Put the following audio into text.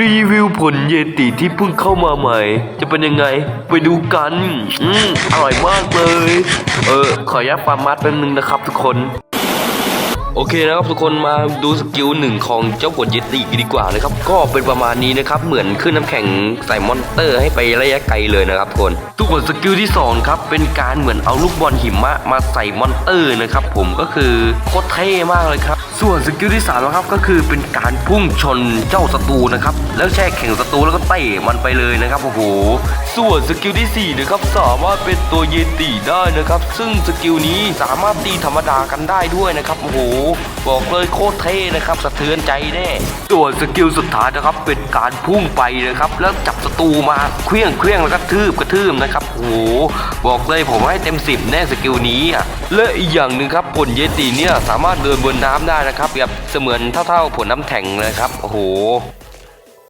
รีวิวผลเยติที่เพิ่งเข้ามาใหม่ จะเป็นยังไงไปดูกัน อืมอร่อยมากเลย เออ ขออนุญาตฟาร์มัดแป๊บนึงนะครับทุกคน โอเคนะครับทุกคนมาดูสกิลหนึ่งของเจ้าผลเยติกันดีกว่านะครับ ก็เป็นประมาณนี้นะครับ เหมือนขึ้นน้ำแข็งใส่มอนเตอร์ให้ไประยะไกลเลยนะครับทุกคน ทุกคนสกิลที่สองครับเป็นการเหมือนเอาลูกบอลหิมะมาใส่มอนเตอร์นะครับผมก็คือโคตรเท่มากเลยครับ ส่วนสกิลที่สามนะครับก็คือเป็นการพุ่งชนเจ้าศัตรูนะครับแล้วแช่แข่งศัตรูแล้วก็เตะมันไปเลยนะครับโอ้โหส่วนสกิลที่สี่นะครับสามารถเป็นตัวเยติได้นะครับ ซึ่งสกิลนี้สามารถตีธรรมดากันได้ด้วยนะครับโอ้โหบอกเลยโคตรเท่นะครับสะเทือนใจแน่ส่วนสกิลสุดท้ายนะครับเป็นการพุ่งไปนะครับแล้วจับศัตรูมาเคลี้ยงเคลี้ยงแล้วก็ทืบกระทืบนะครับโอ้โหบอกเลยผมให้เต็มสิบแน่สกิลนี้อะและอีกอย่างหนึ่งครับผลเยติเนี่ยสามารถเดินบนน้ำได้นะนะครับแบบเสมือนเท่าๆผลน้ำแข็งเลยครับโอ้โห